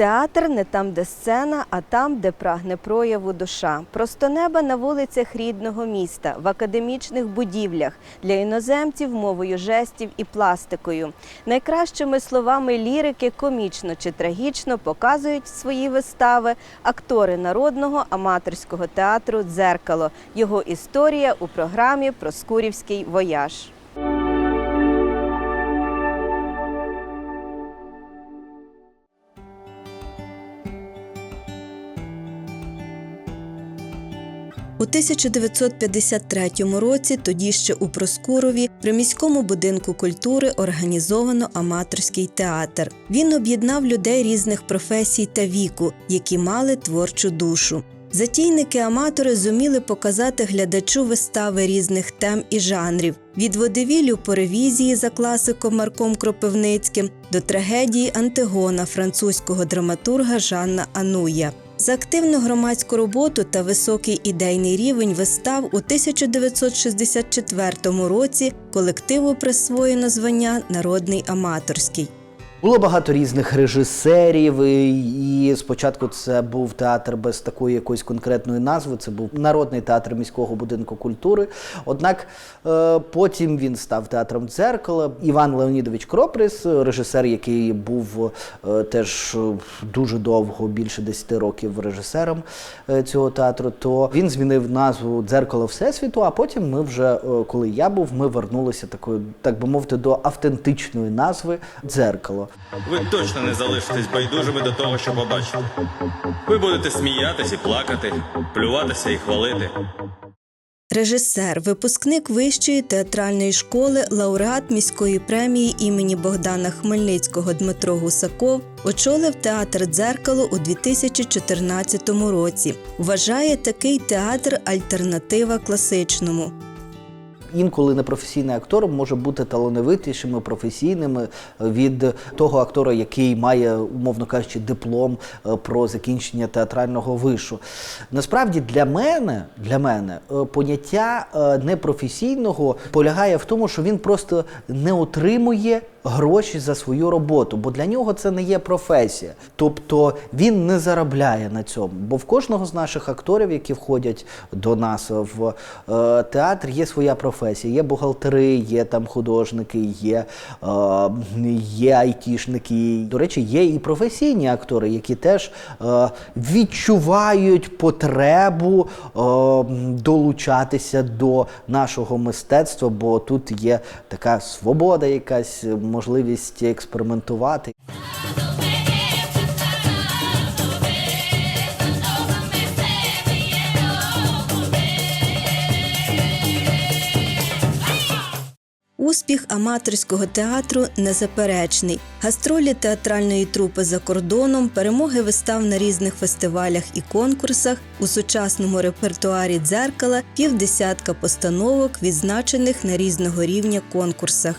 Театр не там, де сцена, а там, де прагне прояву душа. Просто неба на вулицях рідного міста, в академічних будівлях, для іноземців мовою жестів і пластикою. Найкращими словами лірики, комічно чи трагічно показують свої вистави актори народного аматорського театру Дзеркало. Його історія у програмі Проскурівський вояж. 1953 році, тоді ще у Проскурові, при міському будинку культури організовано аматорський театр. Він об'єднав людей різних професій та віку, які мали творчу душу. Затійники-аматори зуміли показати глядачу вистави різних тем і жанрів від водевілю по ревізії за класиком Марком Кропивницьким до трагедії Антигона французького драматурга Жанна Ануя. За активну громадську роботу та високий ідейний рівень вистав у 1964 році колективу присвоєно звання Народний аматорський. Було багато різних режисерів, і спочатку це був театр без такої якоїсь конкретної назви. Це був народний театр міського будинку культури. Однак е, потім він став театром дзеркала. Іван Леонідович Кроприс, режисер, який був е, теж дуже довго, більше 10 років режисером е, цього театру, то він змінив назву дзеркало Всесвіту. А потім ми вже, е, коли я був, ми вернулися такою, так би мовити, до автентичної назви дзеркало. Ви точно не залишитесь байдужими до того, що побачите. Ви будете сміятись і плакати, плюватися і хвалити. Режисер, випускник вищої театральної школи, лауреат міської премії імені Богдана Хмельницького Дмитро Гусаков очолив театр дзеркало у 2014 році. Вважає такий театр альтернатива класичному. Інколи непрофесійний актор може бути талановитішим професійними професійним від того актора, який має, умовно кажучи, диплом е, про закінчення театрального вишу. Насправді для мене, для мене е, поняття е, непрофесійного полягає в тому, що він просто не отримує гроші за свою роботу, бо для нього це не є професія. Тобто він не заробляє на цьому. Бо в кожного з наших акторів, які входять до нас в е, театр, є своя професія. Є бухгалтери, є там художники, є, е, є айтішники. До речі, є і професійні актори, які теж е, відчувають потребу е, долучатися до нашого мистецтва, бо тут є така свобода, якась можливість експериментувати. Успіх аматорського театру незаперечний. Гастролі театральної трупи за кордоном, перемоги вистав на різних фестивалях і конкурсах, у сучасному репертуарі дзеркала півдесятка постановок, відзначених на різного рівня конкурсах.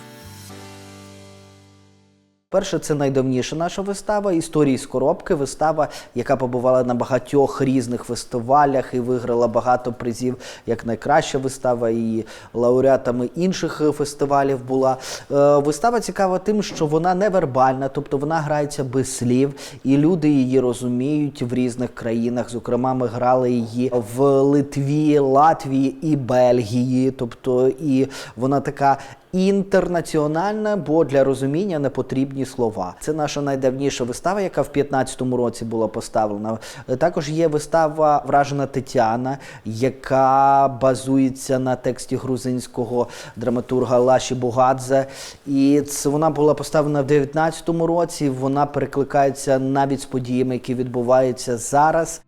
Перше, це найдавніша наша вистава Історії з коробки. Вистава, яка побувала на багатьох різних фестивалях і виграла багато призів як найкраща вистава, і лауреатами інших фестивалів була. Е, Вистава цікава тим, що вона невербальна, тобто вона грається без слів, і люди її розуміють в різних країнах. Зокрема, ми грали її в Литві, Латвії і Бельгії. Тобто, і вона така інтернаціональна, бо для розуміння не потрібні слова. Це наша найдавніша вистава, яка в 15-му році була поставлена. Також є вистава Вражена Тетяна, яка базується на тексті грузинського драматурга Лаші Бугадзе. І це вона була поставлена в 19-му році. Вона перекликається навіть з подіями, які відбуваються зараз.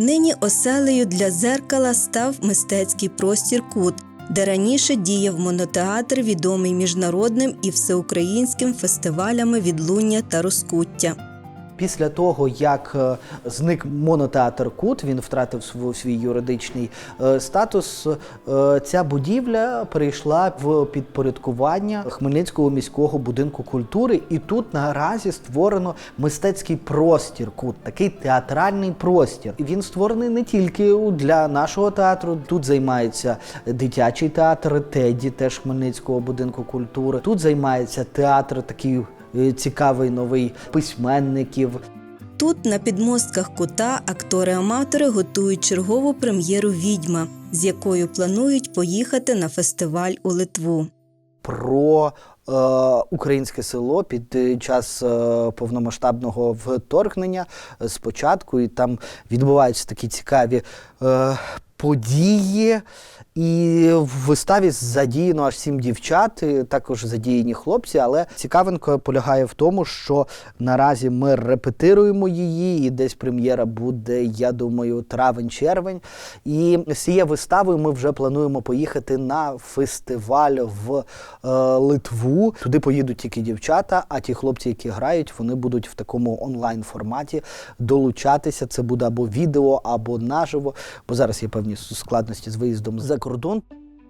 Нині оселею для дзеркала став мистецький простір Кут, де раніше діяв монотеатр, відомий міжнародним і всеукраїнським фестивалями відлуння та розкуття. Після того, як е, зник монотеатр Кут, він втратив свій, юридичний е, статус. е, Ця будівля перейшла в підпорядкування Хмельницького міського будинку культури, і тут наразі створено мистецький простір Кут, такий театральний простір. Він створений не тільки для нашого театру. Тут займається дитячий театр Теді, теж Хмельницького будинку культури. Тут займається театр такий цікавий новий письменників. Тут, на підмостках кута, актори-аматори готують чергову прем'єру Відьма, з якою планують поїхати на фестиваль у Литву. про е, українське село під е, час е, повномасштабного вторгнення е, спочатку, і там відбуваються такі цікаві е, події. І в виставі задіяно аж сім дівчат, також задіяні хлопці. Але цікавинка полягає в тому, що наразі ми репетируємо її, і десь прем'єра буде, я думаю, травень-червень. І з цією виставою ми вже плануємо поїхати на фестиваль в е, Литву. Туди поїдуть тільки дівчата, а ті хлопці, які грають, вони будуть в такому онлайн форматі долучатися. Це буде або відео, або наживо. Бо зараз є певні складності з виїздом за кордон.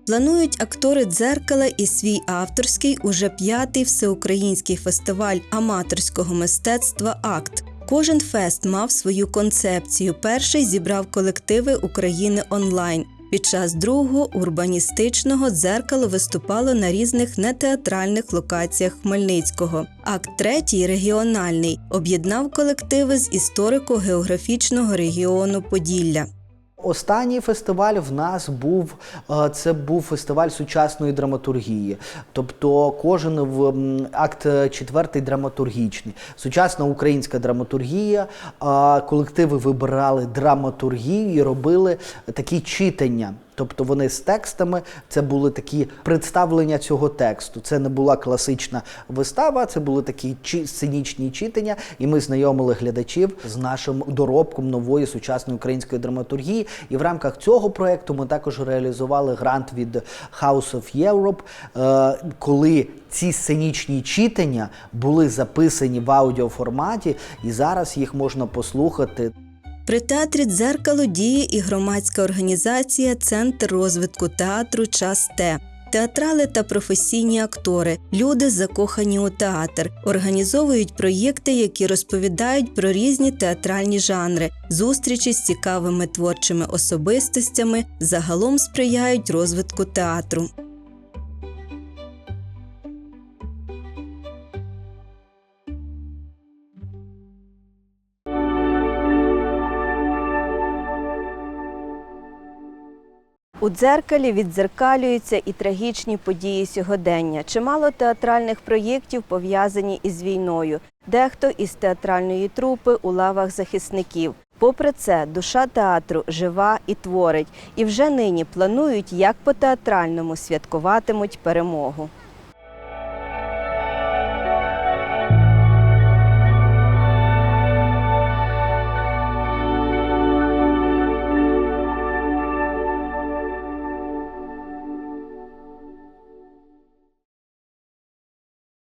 Планують актори дзеркала і свій авторський уже п'ятий всеукраїнський фестиваль аматорського мистецтва Акт. Кожен фест мав свою концепцію. Перший зібрав колективи України онлайн. Під час другого урбаністичного дзеркало виступало на різних нетеатральних локаціях Хмельницького. Акт третій регіональний об'єднав колективи з історико-географічного регіону Поділля. Останній фестиваль в нас був е, це був фестиваль сучасної драматургії. Тобто кожен в акт е, четвертий драматургічний. Сучасна українська драматургія. е, Колективи вибирали драматургію і робили такі читання. Тобто вони з текстами, це були такі представлення цього тексту. Це не була класична вистава, це були такі сценічні читання, і ми знайомили глядачів з нашим доробком нової сучасної української драматургії. І в рамках цього проекту ми також реалізували грант від House of Europe, е, коли ці сценічні читання були записані в аудіоформаті, і зараз їх можна послухати. При театрі дзеркало діє і громадська організація Центр розвитку театру Час Т. Театрали та професійні актори, люди закохані у театр, організовують проєкти, які розповідають про різні театральні жанри, зустрічі з цікавими творчими особистостями, загалом сприяють розвитку театру. У дзеркалі віддзеркалюються і трагічні події сьогодення. Чимало театральних проєктів пов'язані із війною, дехто із театральної трупи у лавах захисників. Попри це, душа театру жива і творить, і вже нині планують, як по театральному святкуватимуть перемогу.